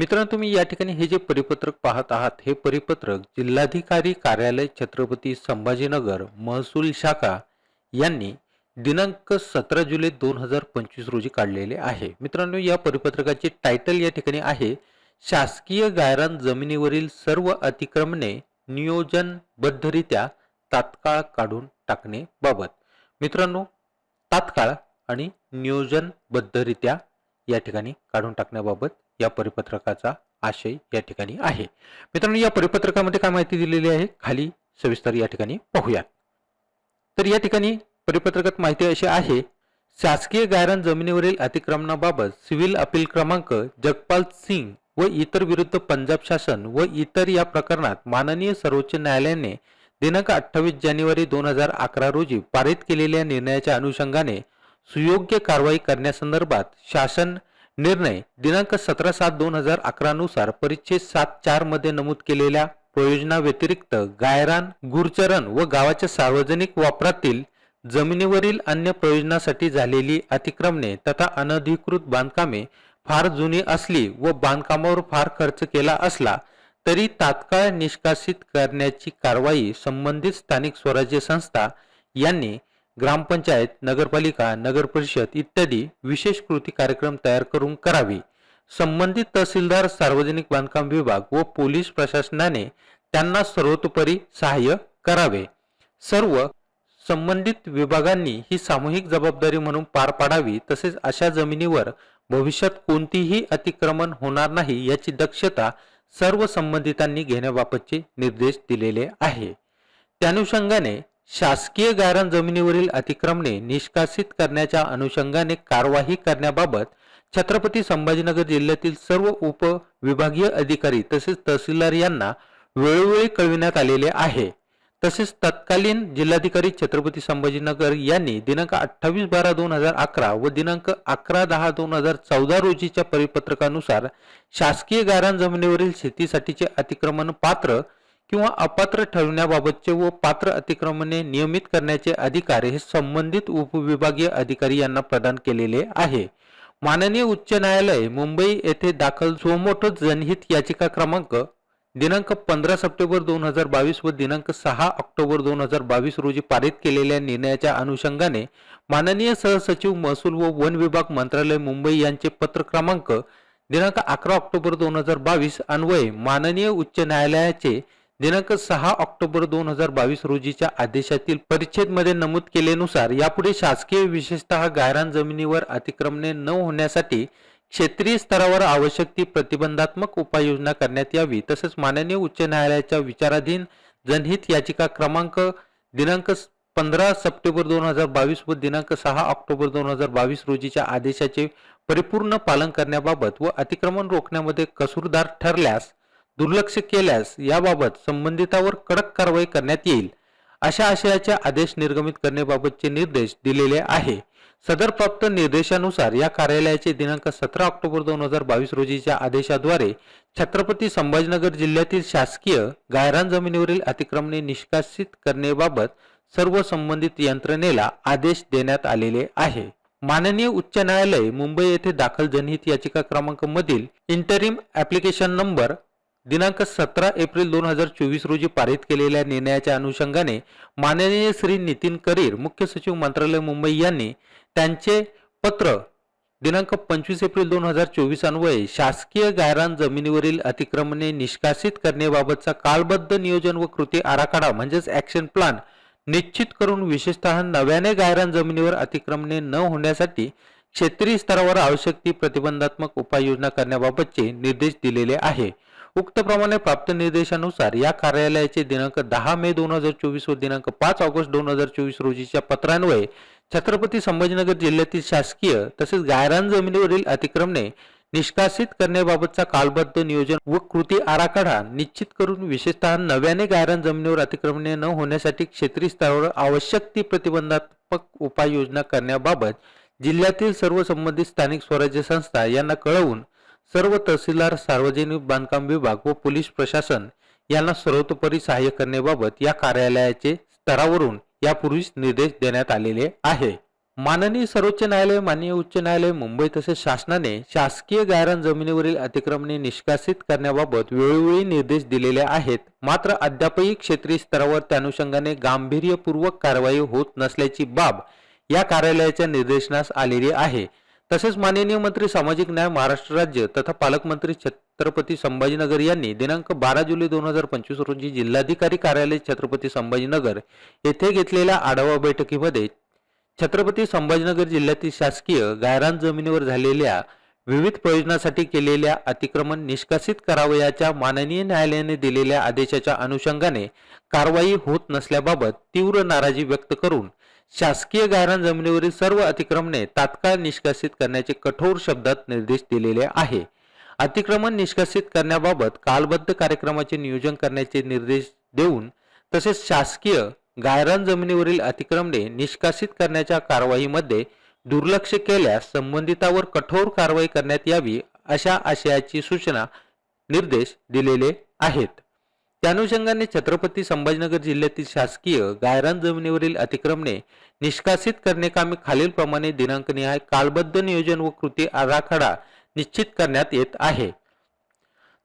मित्रांनो तुम्ही या ठिकाणी हे जे परिपत्रक पाहत आहात हे परिपत्रक जिल्हाधिकारी कार्यालय छत्रपती संभाजीनगर महसूल शाखा यांनी दिनांक सतरा जुलै दोन हजार पंचवीस रोजी काढलेले आहे. मित्रांनो या परिपत्रकाचे टायटल या ठिकाणी आहे शासकीय गायरान जमिनीवरील सर्व अतिक्रमणे नियोजनबद्धरित्या तात्काळ काढून टाकणे बाबत. मित्रांनो तात्काळ आणि नियोजनबद्धरित्या या ठिकाणी काढून टाकण्याबाबत या परिपत्रकाचा आशय या ठिकाणी आहे. मित्रांनो या परिपत्रकामध्ये काय माहिती दिलेली आहे? खाली सविस्तर या ठिकाणी पाहूयात. तर या ठिकाणी परिपत्रकात माहिती अशी आहे शासकीय गायरान जमिनीवरील अतिक्रमणाबाबत सिव्हिल अपील क्रमांक जगपाल सिंग व इतर विरुद्ध पंजाब शासन व इतर या प्रकरणात माननीय सर्वोच्च न्यायालयाने दिनांक अठ्ठावीस जानेवारी दोन हजार अकरा रोजी पारित केलेल्या निर्णयाच्या अनुषंगाने सुयोग्य कारवाई करण्यासंदर्भात शासन निर्णय दिनांक सतरा सात दोन हजार अकरा नुसार परिच्छेद सात चारमध्ये नमूद केलेल्या प्रयोजना व्यतिरिक्त गायरान गुरचरण व गावाच्या सार्वजनिक वापरातील जमिनीवरील अन्य प्रयोजनासाठी झालेली अतिक्रमणे तथा अनधिकृत बांधकामे फार जुनी असली व बांधकामावर फार खर्च केला असला तरी तात्काळ निष्कासित करण्याची कारवाई संबंधित स्थानिक स्वराज्य संस्था यांनी ग्रामपंचायत नगरपालिका नगरपरिषद इत्यादी विशेष कृती कार्यक्रम तयार करून करावी. संबंधित तहसीलदार सार्वजनिक बांधकाम विभाग व पोलीस प्रशासनाने त्यांना सर्वतोपरी सहाय्य करावे. सर्व संबंधित विभागांनी ही सामूहिक जबाबदारी म्हणून पार पाडावी तसेच अशा जमिनीवर भविष्यात कोणतीही अतिक्रमण होणार नाही याची दक्षता सर्व संबंधितांनी घेण्याबाबतचे निर्देश दिलेले आहे. त्यानुषंगाने शासकीय गारण जमिनीवरील अतिक्रमणे निष्कासित करण्याच्या अनुषंगाने कारवाई करण्याबाबत छत्रपती संभाजीनगर जिल्ह्यातील सर्व उपविभागीय अधिकारी तसेच तहसीलदार यांना वेळोवेळी कळविण्यात आलेले आहे. तसेच तत्कालीन जिल्हाधिकारी छत्रपती संभाजीनगर यांनी दिनांक अठ्ठावीस बारा दोन हजार अकरा व दिनांक अकरा दहा दोन हजार चौदा रोजीच्या परिपत्रकानुसार शासकीय गारण जमिनीवरील शेतीसाठीचे अतिक्रमण पात्र किंवा अपात्र ठरवण्याबाबतचे व पात्र अतिक्रमणे नियमित करण्याचे अधिकार हे संबंधित उपविभागीय अधिकारी यांना प्रदान केलेले आहे. माननीय उच्च न्यायालय मुंबई येथे दाखल सोमोटो जनहित याचिका क्रमांक दिनांक पंधरा सप्टेंबर दोन हजार बावीस व दिनांक सहा ऑक्टोबर दोन हजार बावीस रोजी पारित केलेल्या निर्णयाच्या अनुषंगाने माननीय सहसचिव महसूल व वन विभाग मंत्रालय मुंबई यांचे पत्र क्रमांक दिनांक अकरा ऑक्टोबर दोन हजार बावीस अन्वये माननीय उच्च न्यायालयाचे दिनांक सहा ऑक्टोबर दोन हजार बावीस रोजीच्या आदेशातील परिच्छेदमध्ये नमूद केलेनुसार यापुढे शासकीय विशेषतः गायरान जमिनीवर अतिक्रमणे न होण्यासाठी क्षेत्रीय स्तरावर आवश्यक ती प्रतिबंधात्मक उपाययोजना करण्यात यावी. तसेच माननीय उच्च न्यायालयाच्या विचाराधीन जनहित याचिका क्रमांक दिनांक पंधरा सप्टेंबर दोन हजार बावीस व दिनांक सहा ऑक्टोबर दोन हजार बावीस रोजीच्या आदेशाचे परिपूर्ण पालन करण्याबाबत व अतिक्रमण रोखण्यामध्ये कसूरदार ठरल्यास दुर्लक्ष केल्यास याबाबत संबंधितावर कडक कारवाई करण्यात येईल अशा आशयाचे आदेश निर्गमित करण्याबाबतचे निर्देश दिलेले आहे. सदर प्राप्त निर्देशानुसार या कार्यालयाचे दिनांक सतरा ऑक्टोबर दोन हजार बावीस रोजीच्या आदेशाद्वारे छत्रपती संभाजीनगर जिल्ह्यातील शासकीय गायरान जमिनीवरील अतिक्रमणे निष्कासित करण्याबाबत सर्व संबंधित यंत्रणेला आदेश देण्यात आलेले आहे. माननीय उच्च न्यायालय मुंबई येथे दाखल जनहित याचिका क्रमांक मधील इंटरिम ऍप्लिकेशन नंबर दिनांक सतरा एप्रिल दोन हजार चोवीस रोजी पारित केलेल्या निर्णयाच्या अनुषंगाने माननीय श्री नितीन करीर मुख्य सचिव मंत्रालय मुंबई यांनी त्यांचे पत्र दिनांक पंचवीस एप्रिल दोन हजार चोवीस अन्वये शासकीय गायरान जमिनीवरील अतिक्रमणे निष्कासित करण्याबाबतचा कालबद्ध नियोजन व कृती आराखडा म्हणजेच ॲक्शन प्लान निश्चित करून विशेषतः नव्याने गायरान जमिनीवर अतिक्रमणे न होण्यासाठी क्षेत्रीय स्तरावर आवश्यक ती प्रतिबंधात्मक उपाययोजना करण्याबाबतचे निर्देश दिलेले आहे. उक्तप्रमाणे प्राप्त निर्देशानुसार या कार्यालयाचे दिनांक दहा मे दोन हजार चोवीस व दिनांक पाच ऑगस्ट दोन हजार चोवीस रोजीच्या पत्रान्वये छत्रपती संभाजीनगर जिल्ह्यातील शासकीय तसेच गायरान जमिनीवरील अतिक्रमणे निष्कासित करण्याबाबतचा कालबद्ध नियोजन व कृती आराखडा निश्चित करून विशेषतः नव्याने गायरान जमिनीवर अतिक्रमणे न होण्यासाठी क्षेत्रीय स्तरावर आवश्यक ती प्रतिबंधात्मक उपाययोजना करण्याबाबत जिल्ह्यातील सर्व संबंधित स्थानिक स्वराज्य संस्था यांना कळवून सर्व तहसीलदार सार्वजनिक बांधकाम विभाग व पोलीस प्रशासन यांना सर्वतोपरी सहाय्य करण्याबाबत या कार्यालयाचे स्तरावरून यापूर्वीच निर्देश देण्यात आलेले आहे. माननीय सर्वोच्च न्यायालय माननीय उच्च न्यायालय मुंबई तसेच शासनाने शासकीय गायरान जमिनीवरील अतिक्रमणे निष्कासित करण्याबाबत वेळोवेळी निर्देश दिलेले आहेत. मात्र अद्यापही क्षेत्रीय स्तरावर त्या अनुषंगाने गांभीर्यपूर्वक कारवाई होत नसल्याची बाब या कार्यालयाच्या निर्देशनास आलेली आहे. तसेच माननीय मंत्री सामाजिक न्याय महाराष्ट्र राज्य तथा पालकमंत्री छत्रपती संभाजीनगर यांनी दिनांक बारा जुलै दोन हजार पंचवीस रोजी जिल्हाधिकारी कार्यालय छत्रपती संभाजीनगर येथे घेतलेल्या आढावा बैठकीमध्ये छत्रपती संभाजीनगर जिल्ह्यातील शासकीय गायरान जमिनीवर झालेल्या विविध प्रयोजनासाठी केलेल्या अतिक्रमण निष्कासित करावयाच्या माननीय न्यायालयाने दिलेल्या आदेशाच्या अनुषंगाने कारवाई होत नसल्याबाबत तीव्र नाराजी व्यक्त करून शासकीय गायरान जमिनीवरील सर्व अतिक्रमणे तात्काळ निष्कासित करण्याचे कठोर शब्दात निर्देश दिलेले आहे. अतिक्रमण निष्कासित करण्याबाबत कालबद्ध कार्यक्रमाचे नियोजन करण्याचे निर्देश देऊन तसेच शासकीय गायरान जमिनीवरील अतिक्रमणे निष्कासित करण्याच्या कारवाईमध्ये दुर्लक्ष केल्यास संबंधितावर कठोर कारवाई करण्यात यावी अशा आशयाची सूचना निर्देश दिलेले आहेत. त्या अनुषंगाने छत्रपती संभाजीनगर जिल्ह्यातील शासकीय गायरान जमिनीवरील अतिक्रमणे निष्कासित करणे कामे खालीलप्रमाणे दिनांकनिहाय कालबद्ध नियोजन व कृती आराखडा निश्चित करण्यात येत आहे.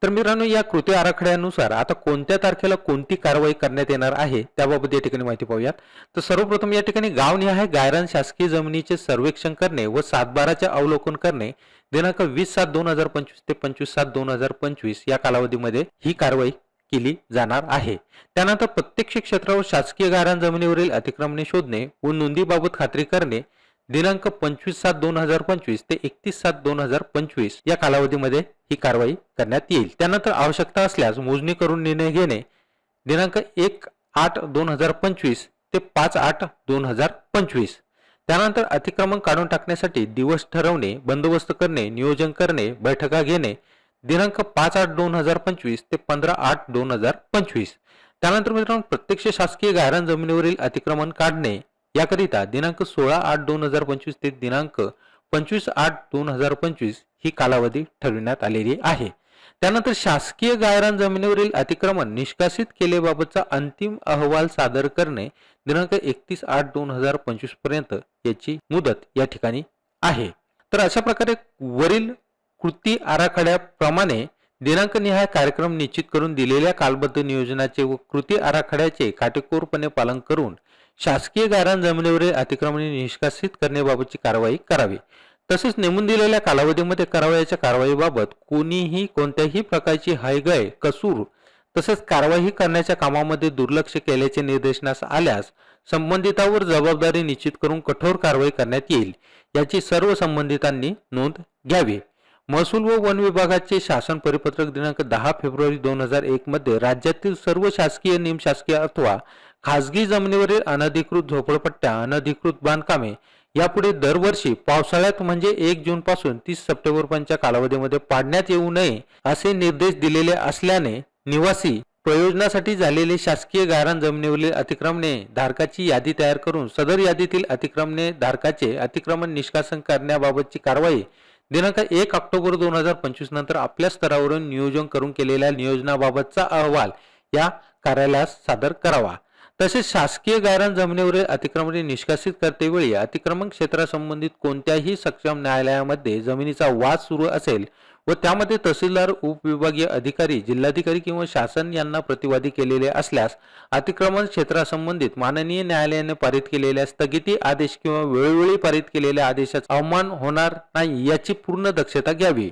तर मित्रांनो या कृती आराखड्यानुसार आता कोणत्या तारखेला कोणती कारवाई करण्यात येणार आहे त्याबाबत या ठिकाणी माहिती पाहूयात. तर सर्वप्रथम या ठिकाणी गावनिहाय गायरान शासकीय जमिनीचे सर्वेक्षण करणे व सातबाराचे अवलोकन करणे. दिनांक वीस सात दोन हजार पंचवीस ते पंचवीस सात दोन हजार पंचवीस या कालावधीमध्ये ही कारवाई केली जाणार आहे. त्यानंतर प्रत्यक्ष क्षेत्रावर शासकीय गायरान जमिनीवरील अतिक्रमणे शोधणे व नोंदीबाबत खात्री करणे दिनांक पंचवीस सात दोन हजार पंचवीस ते एकतीस सात दोन हजार पंचवीस या कालावधीमध्ये ही कारवाई करण्यात येईल. त्यानंतर आवश्यकता असल्यास मोजणी करून निर्णय घेणे दिनांक एक आठ दोन हजार पंचवीस ते पाच आठ दोन हजार पंचवीस. त्यानंतर अतिक्रमण काढून टाकण्यासाठी दिवस ठरवणे बंदोबस्त करणे नियोजन करणे बैठका घेणे दिनांक पाच आठ दोन हजार पंचवीस ते पंधरा आठ दोन हजार पंचवीस. त्यानंतर मित्रांनो प्रत्यक्ष शासकीय गायरान जमिनीवरील अतिक्रमण काढणे याकरिता दिनांक सोळा आठ दोन हजार पंचवीस ते दिनांक पंचवीस आठ दोन हजार पंचवीस ही कालावधी ठरविण्यात आलेली आहे. त्यानंतर शासकीय गायरान जमिनीवरील अतिक्रमण निष्कासित केलेबाबतचा अंतिम अहवाल सादर करणे दिनांक एकतीस आठ दोन हजार पंचवीसपर्यंत याची मुदत या ठिकाणी आहे. तर अशा प्रकारे वरील कृती आराखड्याप्रमाणे दिनांक निहाय कार्यक्रम निश्चित करून दिलेल्या कालबद्ध नियोजनाचे व कृती आराखड्याचे काटेकोरपणे पालन करून शासकीय गायरान जमिनीवरील अतिक्रमणे निष्कासित करण्याबाबतची कारवाई करावी. तसेच नेमून दिलेल्या कालावधीमध्ये करावयाच्या कारवाईबाबत कोणीही कोणत्याही प्रकारची हायगय कसूर तसेच कारवाई करण्याच्या कामामध्ये दुर्लक्ष केल्याचे निर्देशनास आल्यास संबंधितावर जबाबदारी निश्चित करून कठोर कारवाई करण्यात येईल. याची सर्व संबंधितांनी नोंद घ्यावी. महसूल व वन विभागाचे शासन परिपत्रक दिनांक दहा फेब्रुवारी दोन हजार एक मध्ये राज्यातील सर्व शासकीय निमशासकीय अथवा खासगी जमिनीवरील अनधिकृत झोपडपट्ट्या अनधिकृत बांधकामे यापुढे दरवर्षी पावसाळ्यात म्हणजे एक जून पासून तीस सप्टेंबर पर्यंतच्या कालावधीमध्ये पाडण्यात येऊ नये असे निर्देश दिलेले असल्याने निवासी प्रयोजनासाठी झालेले शासकीय गायरान जमिनीवरील अतिक्रमणे धारकाची यादी तयार करून सदर यादीतील अतिक्रमणे धारकाचे अतिक्रमण निष्कासन करण्याबाबतची कारवाई दिनांक एक ऑक्टोबर दोन हजार पंचवीस नंतर आपल्या स्तरावरून नियोजन करून केलेल्या नियोजनाबाबतचा अहवाल या कार्यालयास सादर करावा. तसेच शासकीय गारण जमिनीवरील अतिक्रमणे निष्कासित करतेवेळी अतिक्रमण क्षेत्रासंबंधित कोणत्याही सक्षम न्यायालयामध्ये जमिनीचा वाद सुरू असेल व त्यामध्ये तहसीलदार उपविभागीय अधिकारी जिल्हाधिकारी किंवा शासन यांना प्रतिवादी केलेले असल्यास अतिक्रमण क्षेत्रासंबंधित माननीय न्यायालयाने पारित केलेल्या स्थगिती आदेश किंवा वेळोवेळी पारित केलेल्या आदेशाचा अवमान होणार नाही याची पूर्ण दक्षता घ्यावी.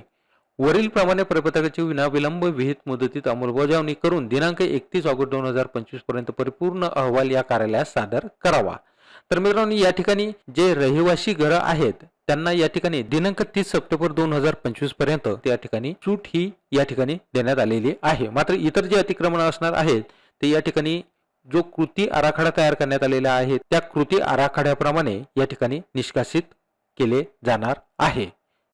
वरील प्रमाणे प्रपत्रकाची विनाविलंब विहित मुदतीत अंमलबजावणी करून दिनांक एकतीस ऑगस्ट दोन हजार पंचवीसपर्यंत परिपूर्ण अहवाल या कार्यालयास सादर करावा. तर मित्रांनो या ठिकाणी जे रहिवासी घरं आहेत त्यांना या ठिकाणी दिनांक तीस सप्टेंबर दोन हजार पंचवीसपर्यंत त्या ठिकाणी सूट ही या ठिकाणी देण्यात आलेली आहे. मात्र इतर जे अतिक्रमण असणार आहेत ते या ठिकाणी जो कृती आराखडा तयार करण्यात आलेला आहे त्या कृती आराखड्याप्रमाणे या ठिकाणी निष्कासित केले जाणार आहे.